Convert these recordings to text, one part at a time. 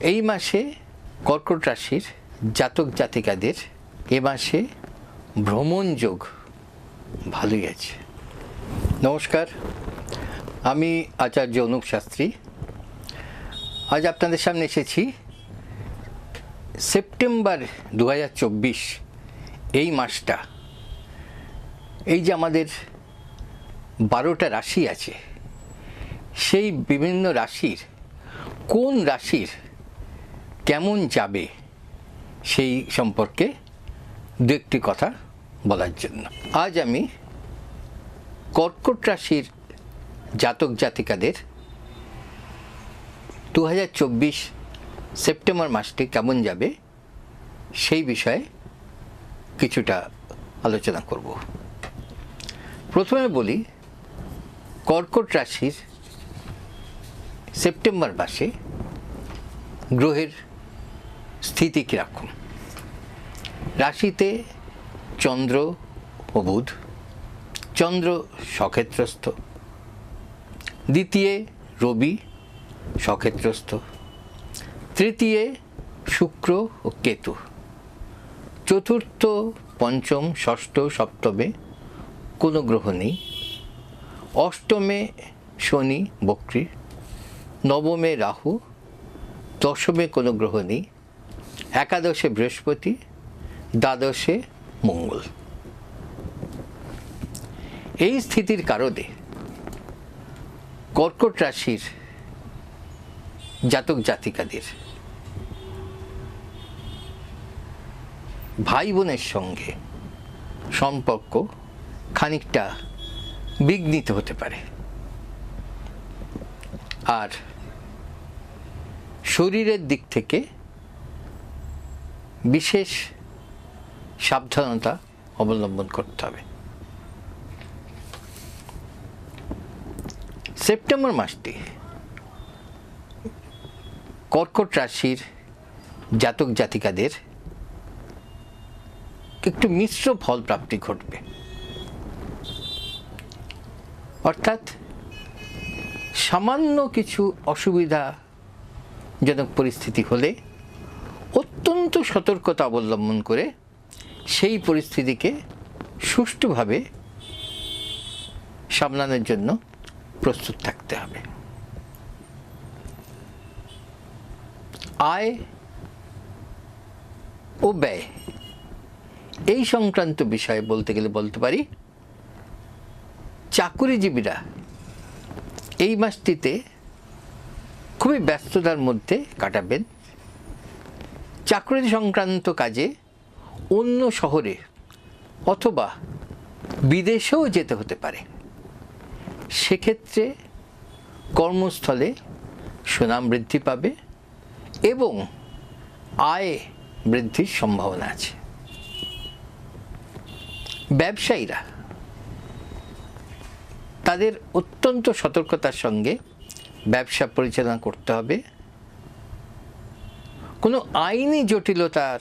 এই মাসে কর্কট রাশির জাতক জাতিকাদের এ মাসে ভ্রমণ যোগ ভালোই আছে। নমস্কার, আমি আচার্য অনুপ শাস্ত্রী। আজ আপনাদের সামনে এসেছি সেপ্টেম্বর দু হাজার চব্বিশ, এই মাসটা। এই যে আমাদের বারোটা রাশি আছে, সেই বিভিন্ন রাশির কোন রাশির কেমন যাবে সেই সম্পর্কে দু একটি কথা বলার জন্য। আজ আমি কর্কট রাশির জাতক জাতিকাদের দু হাজার চব্বিশ সেপ্টেম্বর মাসটি কেমন যাবে সেই বিষয়ে কিছুটা আলোচনা করব। প্রথমে বলি, কর্কট রাশির সেপ্টেম্বর মাসে গ্রহের স্থিতি কীরকম? রাশিতে চন্দ্র ও বুধ। চন্দ্র সক্ষেত্রস্থ। দ্বিতীয় রবি সক্ষেত্রস্থ। তৃতীয় শুক্র ও কেতু। চতুর্থ, পঞ্চম, ষষ্ঠ, সপ্তমে কোনো গ্রহ নেই। অষ্টমে শনি, বক্রী। নবমে রাহু। দশমে কোনো গ্রহ নেই। একাদশে বৃহস্পতি, দ্বাদশে মঙ্গল। এই স্থিতির কারণে কর্কট রাশির জাতক জাতিকাদের ভাই বোনের সঙ্গে সম্পর্ক খানিকটা বিঘ্নিত হতে পারে। আর শরীরের দিক থেকে বিশেষ সাবধানতা অবলম্বন করতে হবে। সেপ্টেম্বর মাসটি কর্কট রাশির জাতক জাতিকাদের একটু মিশ্র ফল প্রাপ্তি ঘটবে। অর্থাৎ সামান্য কিছু অসুবিধাজনক পরিস্থিতি হলে অত্যন্ত সতর্কতা অবলম্বন করে সেই পরিস্থিতিকে সুষ্ঠুভাবে সামলানোর জন্য প্রস্তুত থাকতে হবে। আয় ও ব্যয়, এই সংক্রান্ত বিষয়ে বলতে গেলে বলতে পারি, চাকুরিজীবীরা এই মাসটিতে খুবই ব্যস্ততার মধ্যে কাটাবেন। চাকরি সংক্রান্ত কাজে অন্য শহরে অথবা বিদেশেও যেতে হতে পারে। সেক্ষেত্রে কর্মস্থলে সুনাম বৃদ্ধি পাবে এবং আয় বৃদ্ধির সম্ভাবনা আছে। ব্যবসায়ীরা তাদের অত্যন্ত সতর্কতার সঙ্গে ব্যবসা পরিচালনা করতে হবে। কোনো আইনি জটিলতার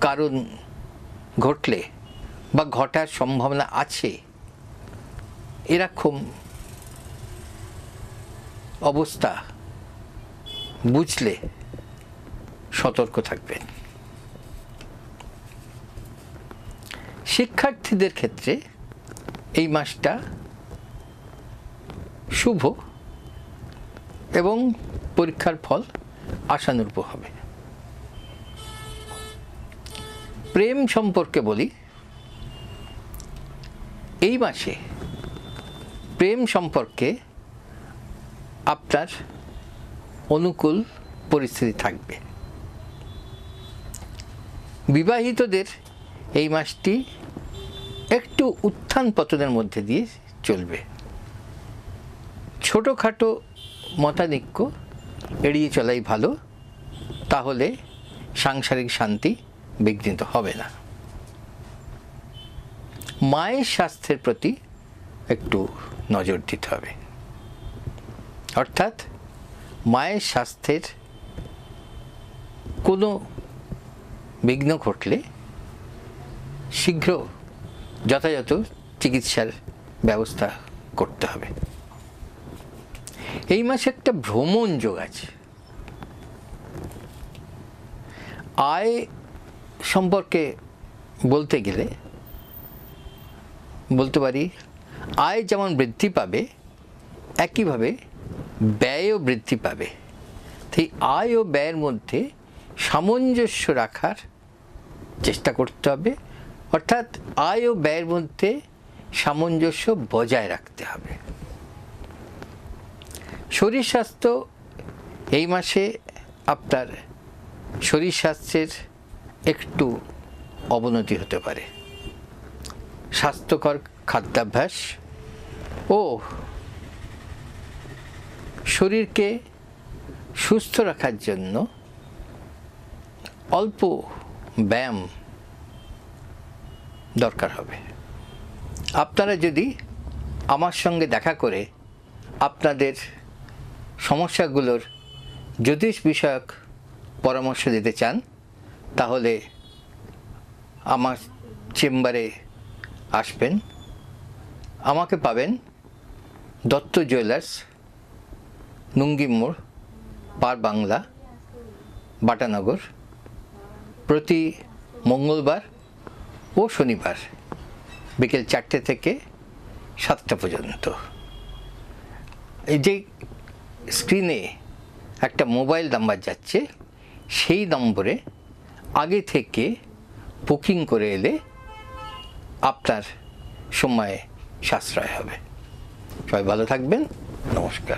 কারণ ঘটলে বা ঘটার সম্ভাবনা আছে এরকম অবস্থা বুঝলে সতর্ক থাকবেন। শিক্ষার্থীদের ক্ষেত্রে এই মাসটা শুভ এবং পরীক্ষার ফল আশানুরূপ হবে। প্রেম সম্পর্কে বলি, এই মাসে প্রেম সম্পর্কে আপনার অনুকূল পরিস্থিতি থাকবে। বিবাহিতদের এই মাসটি একটু উত্থান পতনের মধ্যে দিয়ে চলবে। ছোটোখাটো মতানৈক্য এড়িয়ে চলাই ভালো, তাহলে সাংসারিক শান্তি বিঘ্নিত হবে না। মায়ের স্বাস্থ্যের প্রতি একটু নজর দিতে হবে। অর্থাৎ মায়ের স্বাস্থ্যের কোনো বিঘ্ন ঘটলে শীঘ্র যথাযথ চিকিৎসার ব্যবস্থা করতে হবে। এই মাসে একটা ভ্রমণ যোগ আছে। আয় সম্পর্কে বলতে গেলে, বলতে পারি, আয় যেমন বৃদ্ধি পাবে, একইভাবে ব্যয়ও বৃদ্ধি পাবে। তাই আয় ও ব্যয়ের মধ্যে সামঞ্জস্য রাখার চেষ্টা করতে হবে, অর্থাৎ আয় ও ব্যয়ের মধ্যে সামঞ্জস্য বজায় রাখতে হবে। শরীর স্বাস্থ্য এই মাসে আপনার শরীর স্বাস্থ্যের একটু অবনতি হতে পারে। স্বাস্থ্যকর খাদ্যাভ্যাস ও শরীরকে সুস্থ রাখার জন্য অল্প ব্যায়াম দরকার হবে। আপনারা যদি আমার সঙ্গে দেখা করে আপনাদের সমস্যাগুলোর জ্যোতিষ বিষয়ক পরামর্শ দিতে চান, তাহলে আমার চেম্বারে আসবেন। আমাকে পাবেন দত্ত জুয়েলার্স নুঙ্গি মোড়, পার বাংলা, বাটানগর, প্রতি মঙ্গলবার ও শনিবার বিকেল চারটে থেকে সাতটা পর্যন্ত। এই যে স্ক্রিনে একটা মোবাইল নাম্বার যাচ্ছে, সেই নম্বরে আগে থেকে বুকিং করে এলে আপনার সময়ে সাশ্রয় হবে। সবাই ভালো থাকবেন, নমস্কার।